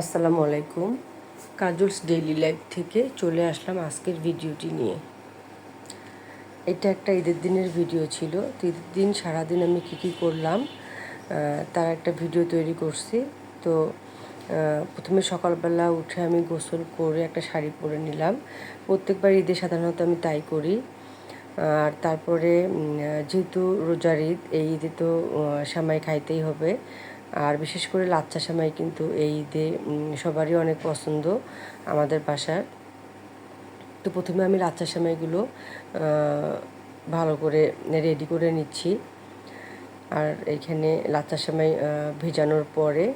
আসসালামু আলাইকুম। Kajol's daily life থেকে চলে আসলাম আজকের ভিডিওটি নিয়ে। এটা একটা ঈদের দিনের ভিডিও ছিল। তো ঈদের দিন সারাদিন আমি কী কী করলাম তার একটা ভিডিও তৈরি করছি। তো প্রথমে সকালবেলা উঠে আমি গোসল করে একটা শাড়ি পরে নিলাম। প্রত্যেকবার ঈদে সাধারণত আমি তাই করি। আর তারপরে যেহেতু রোজার ঈদ, এই ঈদে তো সামাই খাইতেই হবে। আর বিশেষ করে লাচ্চা সামাই কিন্তু এই ঈদে সবারই অনেক পছন্দ আমাদের বাসার। তো প্রথমে আমি লাচ্চা সেমাইগুলো ভালো করে রেডি করে নিচ্ছি। আর এইখানে লাচ্চা সামাই ভেজানোর পরে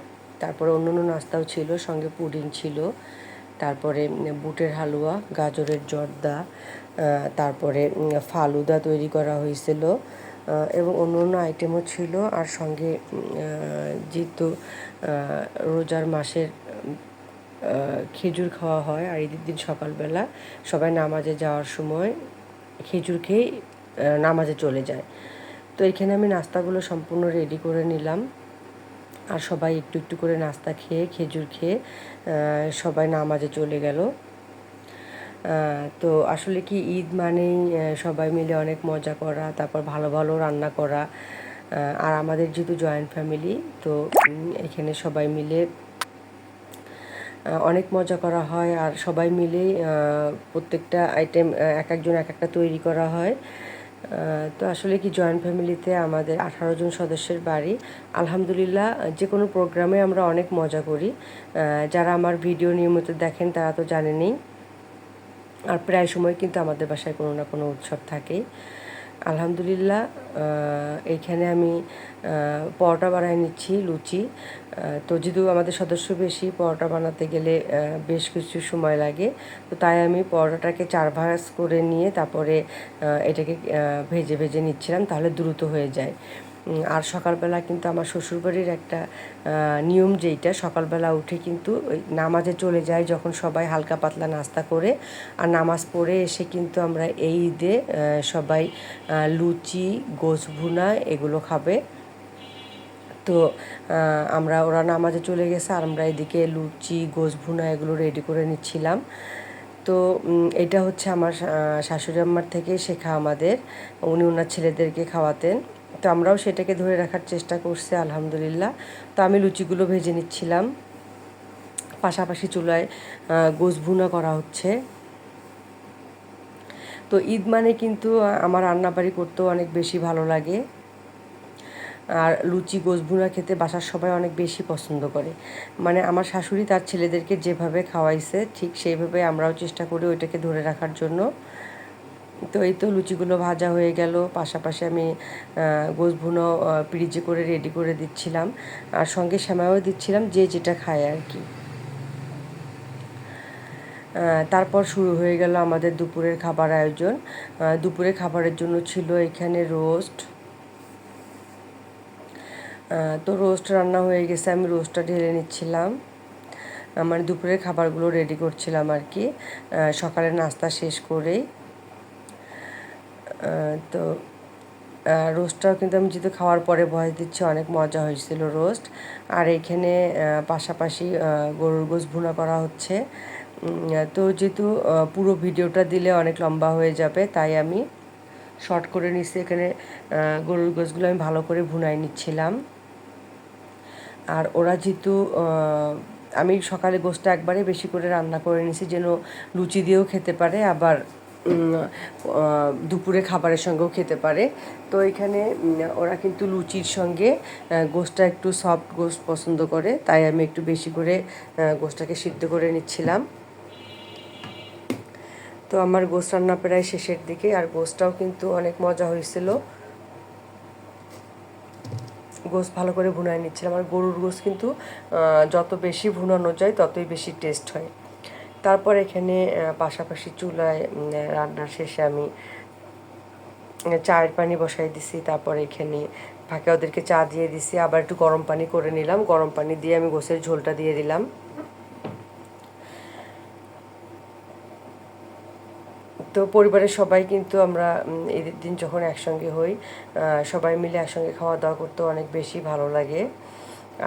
তারপরে অন্য অন্য নাস্তাও ছিল, সঙ্গে পুডিং ছিল। তারপরে বুটের হালুয়া, গাজরের জর্দা তারপরে ফালুদা তৈরি করা হয়েছিল। এবং অন্য অন্য আইটেমও ছিল। আর সঙ্গে যেহেতু রোজার মাসের খেজুর খাওয়া হয়, আর ঈদের দিন সকালবেলা সবাই নামাজে যাওয়ার সময় খেজুর খেয়ে নামাজে চলে যায়। তো এখানে আমি নাস্তাগুলো সম্পূর্ণ রেডি করে নিলাম। আর সবাই একটু একটু করে নাস্তা খেয়ে, খেজুর খেয়ে সবাই নামাজে চলে গেল। তো আসলে কি ঈদ মানেই সবাই মিলে অনেক মজা করা তারপর ভালো ভালো রান্না করা আর আমাদের যেহেতু জয়েন্ট ফ্যামিলি তো এখানে সবাই মিলে অনেক মজা করা হয় আর সবাই আহ, প্রত্যেকটা আইটেম এক একজন এক একটা তৈরি করা হয়। তো আসলে কি জয়েন্ট ফ্যামিলিতে আমাদের আঠারো জন সদস্যের বাড়ি আলহামদুলিল্লাহ যে কোনো প্রোগ্রামে আমরা অনেক মজা করি। যারা আমার ভিডিও নিয়মিত দেখেন তারা তো জানেনই। আর প্রায় সময় কিন্তু আমাদের বাসায় কোনো না কোনো উৎসব থাকেই। আলহামদুলিল্লাহ এইখানে আমি পরোটা বানায় নিচ্ছি, লুচি। তো যেহেতু আমাদের সদস্য বেশি, পরোটা বানাতে গেলে বেশ কিছু সময় লাগে। তো তাই আমি পরোটাটাকে চার ভাঁজ করে নিয়ে তারপরে এটাকে ভেজে ভেজে নিচ্ছিলাম, তাহলে দ্রুত হয়ে যায়। আর সকালবেলা কিন্তু আমার শ্বশুরবাড়ির একটা নিয়ম যেইটা, সকালবেলা উঠে কিন্তু ওই নামাজে চলে যায় যখন সবাই হালকা পাতলা নাস্তা করে। আর নামাজ পড়ে এসে কিন্তু আমরা এই ঈদে সবাই লুচি গোছ ভুনা এগুলো খাবে। তো আমরা, ওরা নামাজে চলে গেছে, আর আমরা এদিকে লুচি গোছ ভুনা এগুলো রেডি করে নিচ্ছিলাম। তো এটা হচ্ছে আমার শাশুড়ি আম্মার থেকে শেখা আমাদের। উনি ওনার ছেলেদেরকে খাওয়াতেন। তো আমরাও সেটাকে ধরে রাখার চেষ্টা করছি, আলহামদুলিল্লাহ। তো আমি লুচিগুলো ভেজে নিচ্ছিলাম। পাশাপাশি চুলায় গোছ ভুনা করা হচ্ছে। তো ঈদ মানে কিন্তু আমার রান্নাবাড়ি করতেও অনেক বেশি ভালো লাগে। আর লুচি গোসভুনা খেতে বাসার সবাই অনেক বেশি পছন্দ করে। মানে আমার শাশুড়ি তার ছেলেদেরকে যেভাবে খাওয়াইছে, ঠিক সেইভাবে আমরাও চেষ্টা করি ওইটাকে ধরে রাখার জন্য। তো এই তো লুচিগুলো ভাজা হয়ে গেল, পাশাপাশি আমি গোসভুনো পিরিজে করে রেডি করে দিচ্ছিলাম। আর সঙ্গে শ্যামাও দিচ্ছিলাম, যে যেটা খায় আর কি। তারপর শুরু হয়ে গেল আমাদের দুপুরের খাবার আয়োজন। আহ, দুপুরের খাবারের জন্য ছিল এখানে রোস্ট। তো রোস্ট রান্না হয়ে গেছে আমি রোস্টটা ঢেলে নিচ্ছিলাম। আমার দুপুরের খাবারগুলো রেডি করছিলাম আর কি। সকালের নাস্তা শেষ করেই। তো রোস্টটাও কিন্তু আমি যেহেতু খাওয়ার পরে ভয় দিচ্ছি অনেক মজা হয়েছিল রোস্ট। আর এখানে পাশাপাশি গরুর গোশ ভুনা করা হচ্ছে। তো যেহেতু পুরো ভিডিওটা দিলে অনেক লম্বা হয়ে যাবে তাই আমি শর্ট করে নিচ্ছি। এখানে গরুর গোশগুলো আমি ভালো করে ভুনাই নিচ্ছিলাম। আর ওরা যেহেতু আমি সকালে গোশটা একবারে বেশি করে রান্না করে নিছি যেন লুচি দিয়েও খেতে পারে আবার দুপুরে খাবারের সঙ্গেও খেতে পারে। তো এখানে ওরা কিন্তু লুচির সঙ্গে গোশটা একটু সফট গোস্ট পছন্দ করে তাই আমি একটু বেশি করে আহ, গোশটাকে সিদ্ধ করে নিচ্ছিলাম। তো আমার গোশ রান্না প্রায় শেষের দিকে, আর গোশটাও কিন্তু অনেক মজা হয়েছিল। গোশ ভালো করে ভুনায় নিচ্ছিলাম। আর গরুর গোশ কিন্তু যত বেশি ভুনানো যায়, ততই বেশি টেস্ট হয়। তারপর এখানে পাশাপাশি চুলায় রান্নার শেষে আমি চায়ের পানি বসাই দিছি। তারপর এখানে ফাঁকে ওদেরকে চা দিয়ে দিছি। আবার একটু গরম পানি করে নিলাম। গরম পানি দিয়ে আমি গোসের ঝোলটা দিয়ে দিলাম। তো পরিবারের সবাই কিন্তু আমরা ঈদের দিন যখন একসঙ্গে হই সবাই মিলে একসঙ্গে খাওয়া দাওয়া করতে অনেক বেশি ভালো লাগে।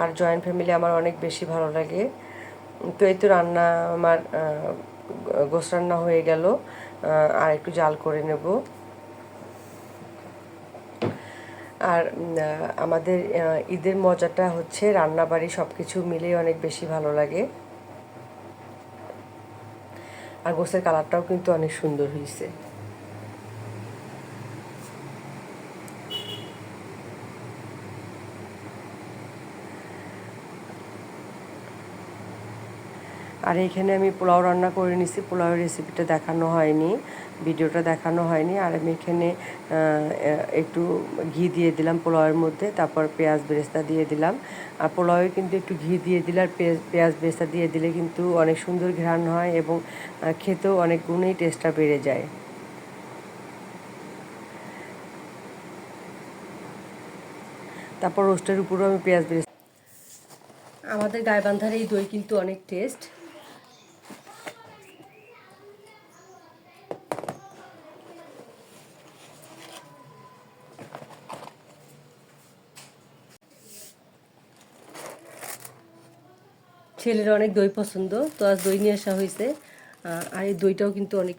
আর জয়েন্ট ফ্যামিলি আমার অনেক বেশি ভালো লাগে। তো এই তো রান্না আমার গোস রান্না হয়ে গেল। আর একটু জাল করে নেব। আর আমাদের ঈদের মজাটা হচ্ছে রান্নাবাড়ি সব কিছু মিলেই অনেক বেশি ভালো লাগে। আর গোসের কালারটাও কিন্তু অনেক সুন্দর হয়েছে আর এখানে আমি পোলাও রান্না করে নিছি। পোলাওয়ের রেসিপিটা দেখানো হয়নি, ভিডিওটা দেখানো হয়নি। আর আমি এখানে একটু ঘি দিয়ে দিলাম পোলাওয়ের মধ্যে, তারপর পেঁয়াজ বেরেস্তা দিয়ে দিলাম। আর পোলাওয়ে কিন্তু একটু ঘি দিয়ে দিলে আর পেঁয়াজ বেরেস্তা দিয়ে দিলে কিন্তু অনেক সুন্দর ঘ্রাণ হয় এবং খেতেও অনেক গুণেই টেস্টটা বেড়ে যায়। তারপর রোস্টের উপরেও আমি পেঁয়াজ বেরেস্তা আমাদের গাইবান্ধার এই দই কিন্তু অনেক টেস্ট ছেলের অনেক দই পছন্দ, তো আজ দই নিয়ে আসা হয়েছে। আর এই দইটাও কিন্তু অনেক